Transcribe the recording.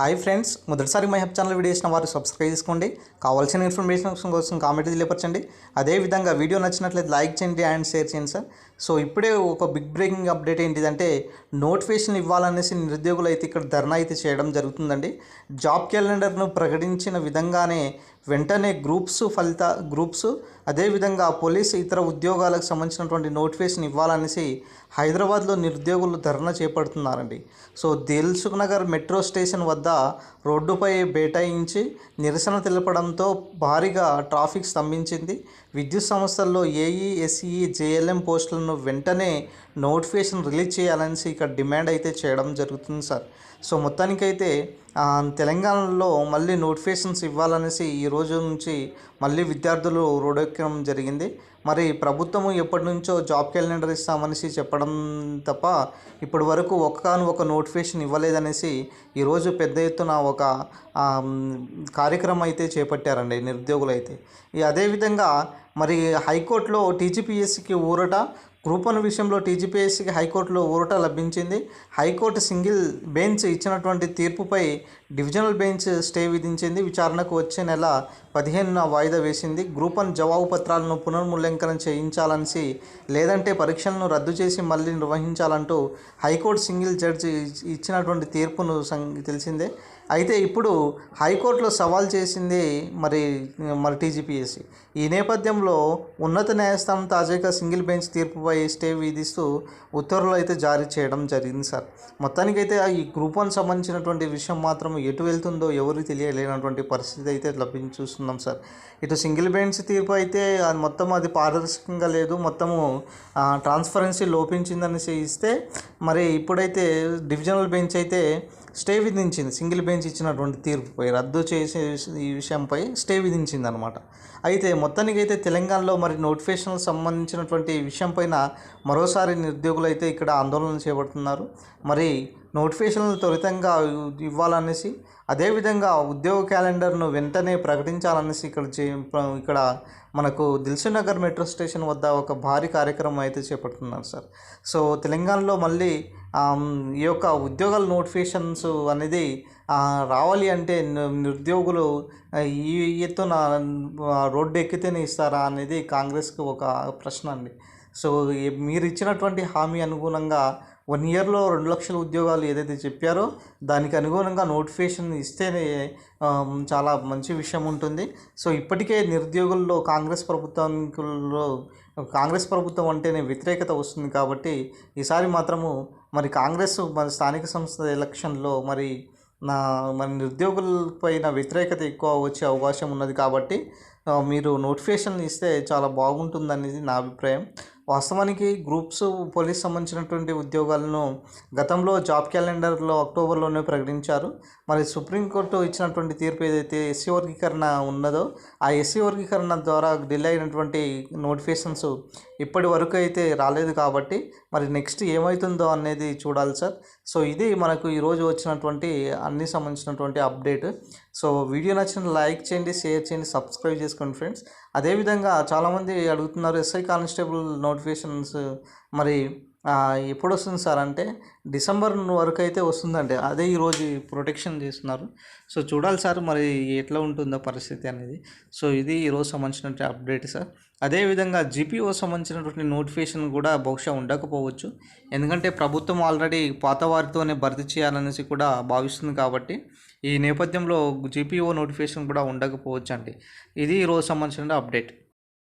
Hi friends మొదటిసారి my హెప్ channel video చేసిన వారు సబ్స్క్రైబ్ చేసుకోండి. కావాల్సిన ఇన్ఫర్మేషన్ కోసం కామెంట్ తెలియపరచండి. అదేవిధంగా వీడియో నచ్చినట్లయితే లైక్ చేయండి అండ్ షేర్ చేయండి సార్ సో ఇప్పుడే ఒక బిగ్ బ్రేకింగ్ అప్డేట్ ఏంటిదంటే నోటిఫికేషన్ ఇవ్వాలనేసి నిరుద్యోగులు అయితే ఇక్కడ ధర్నా అయితే చేయడం జరుగుతుందండి. జాబ్ క్యాలెండర్ను ప్రకటించిన విధంగానే వెంటనే గ్రూప్స్ ఫలిత గ్రూప్స్ అదేవిధంగా పోలీసు ఇతర ఉద్యోగాలకు సంబంధించినటువంటి నోటిఫికేషన్ ఇవ్వాలనేసి హైదరాబాద్లో నిరుద్యోగులు ధర్నా చేపడుతున్నారండి. So Dilsukh Nagar metro station వద్ద రోడ్డుపై బేటాయించి నిరసన తెలపడంతో భారీగా ట్రాఫిక్ స్తంభించింది. విద్యుత్ సంస్థల్లో ఏఈ ఎస్ఈ జేఎల్ఎం పోస్టులను వెంటనే నోటిఫికేషన్ రిలీజ్ చేయాలనేసి ఇక్కడ డిమాండ్ అయితే చేయడం జరుగుతుంది సార్. సో మొత్తానికైతే తెలంగాణలో మళ్ళీ నోటిఫికేషన్స్ ఇవ్వాలనేసి ఈ రోజు నుంచి మళ్ళీ విద్యార్థులు రోడెక్కడం జరిగింది. మరి ప్రభుత్వము ఎప్పటి నుంచో జాబ్ క్యాలెండర్ ఇస్తామనేసి చెప్పడం తప్ప ఇప్పటి వరకు ఒక్కను ఒక నోటిఫికేషన్ ఇవ్వలేదనేసి ఈరోజు పెద్ద ఎత్తున ఒక కార్యక్రమం అయితే చేపట్టారండి నిరుద్యోగులు అయితే. ఈ అదేవిధంగా మరి హైకోర్టులో టీజీపీఎస్సికి ఊరట గ్రూప్ వన్ విషయంలో టీజీపీఎస్సీకి హైకోర్టులో ఊరట లభించింది. హైకోర్టు సింగిల్ బెంచ్ ఇచ్చినటువంటి తీర్పుపై డివిజనల్ బెంచ్ స్టే విధించింది. విచారణకు వచ్చే నెల పదిహేనున వాయిదా వేసింది. గ్రూప్ వన్ జవాబు పత్రాలను పునర్మూల్యాంకనం చేయించాలనిసి లేదంటే పరీక్షలను రద్దు చేసి మళ్ళీ నిర్వహించాలంటూ హైకోర్టు సింగిల్ జడ్జి ఇచ్చినటువంటి తీర్పును సం తెలిసిందే. అయితే ఇప్పుడు హైకోర్టులో సవాల్ చేసింది మరి మరి టీజీపీఎస్సీ. ఈ నేపథ్యంలో ఉన్నత న్యాయస్థానం తాజాగా సింగిల్ బెంచ్ తీర్పుపై స్టే విధిస్తూ ఉత్తర్వులు అయితే జారీ చేయడం జరిగింది సార్. మొత్తానికైతే ఈ గ్రూప్ వన్ సంబంధించినటువంటి విషయం మాత్రం ఎటు వెళ్తుందో ఎవరికి తెలియలేనటువంటి పరిస్థితి అయితే లభించి చూస్తున్నాం సార్. ఇటు సింగిల్ బెంచ్ తీర్పు అయితే అది మొత్తం అది పారదర్శకంగా లేదు. మొత్తము ట్రాన్స్పరెన్సీ లోపించిందని ఇస్తే మరి ఇప్పుడైతే డివిజనల్ బెంచ్ అయితే స్టే విధించింది. సింగిల్ బెంచ్ ఇచ్చినటువంటి తీర్పుపై రద్దు చేసే ఈ విషయంపై స్టే విధించింది అనమాట అయితే మొత్తానికైతే తెలంగాణలో మరి నోటిఫికేషన్లకు సంబంధించినటువంటి విషయం పైన మరోసారి నిరుద్యోగులు అయితే ఇక్కడ ఆందోళన చేపడుతున్నారు. మరి నోటిఫికేషన్లు త్వరితంగా ఇవ్వాలనేసి అదేవిధంగా ఉద్యోగ క్యాలెండర్ను వెంటనే ప్రకటించాలనేసి ఇక్కడ చే ఇక్కడ మనకు దిల్సుఖ్ మెట్రో స్టేషన్ వద్ద ఒక భారీ కార్యక్రమం అయితే చేపడుతున్నారు సార్. సో తెలంగాణలో మళ్ళీ ఈ యొక్క ఉద్యోగాల నోటిఫికేషన్స్ అనేది రావాలి అంటే నిరుద్యోగులు ఈ ఎత్తున రోడ్డు ఎక్కితేనే ఇస్తారా అనేది కాంగ్రెస్కి ఒక ప్రశ్న అండి. సో మీరు ఇచ్చినటువంటి హామీ అనుగుణంగా వన్ ఇయర్లో రెండు లక్షల ఉద్యోగాలు ఏదైతే చెప్పారో దానికి అనుగుణంగా నోటిఫికేషన్ ఇస్తేనే చాలా మంచి విషయం ఉంటుంది. సో ఇప్పటికే నిరుద్యోగుల్లో కాంగ్రెస్ ప్రభుత్వంలో కాంగ్రెస్ ప్రభుత్వం అంటేనే వ్యతిరేకత వస్తుంది కాబట్టి ఈసారి మాత్రము మరి కాంగ్రెస్ మరి స్థానిక సంస్థ ఎలక్షన్లో మరి నా మన నిరుద్యోగులపైన వ్యతిరేకత ఎక్కువ వచ్చే అవకాశం ఉన్నది కాబట్టి మీరు నోటిఫికేషన్ ఇస్తే చాలా బాగుంటుందనేది నా అభిప్రాయం. వాస్తవానికి గ్రూప్స్ పోలీస్ సంబంధించినటువంటి ఉద్యోగాలను గతంలో జాబ్ క్యాలెండర్లో అక్టోబర్లోనే ప్రకటించారు. మరి సుప్రీంకోర్టు ఇచ్చినటువంటి తీర్పు ఏదైతే ఎస్సీ వర్గీకరణ ఉన్నదో ఆ ఎస్సీ వర్గీకరణ ద్వారా డిలే అయినటువంటి నోటిఫికేషన్స్ ఇప్పటి వరకు అయితే రాలేదు కాబట్టి మరి నెక్స్ట్ ఏమవుతుందో అనేది చూడాలి సార్. సో ఇది మనకు ఈరోజు వచ్చినటువంటి అన్ని సంబంధించినటువంటి అప్డేట్. సో వీడియో నచ్చిన లైక్ చేయండి షేర్ చేయండి సబ్స్క్రైబ్ చేసుకోండి ఫ్రెండ్స్. అదేవిధంగా చాలామంది అడుగుతున్నారు ఎస్ఐ కానిస్టేబుల్ నోటిఫికేషన్స్ మరి ఎప్పుడు వస్తుంది సార్ అంటే డిసెంబర్ వరకు అయితే వస్తుందండి. అదే ఈరోజు ప్రొటెక్షన్ చేస్తున్నారు. సో చూడాలి సార్ మరి ఎట్లా ఉంటుందో పరిస్థితి అనేది. సో ఇది ఈరోజు సంబంధించినటువంటి అప్డేట్ సార్. అదేవిధంగా జీపీఓ సంబంధించినటువంటి నోటిఫికేషన్ కూడా బహుశా ఉండకపోవచ్చు. ఎందుకంటే ప్రభుత్వం ఆల్రెడీ పాత వారితోనే భర్తీ చేయాలనేసి కూడా భావిస్తుంది కాబట్టి ఈ నేపథ్యంలో జీపీఓ నోటిఫికేషన్ కూడా ఉండకపోవచ్చు అండి ఇది ఈరోజు సంబంధించిన అప్డేట్.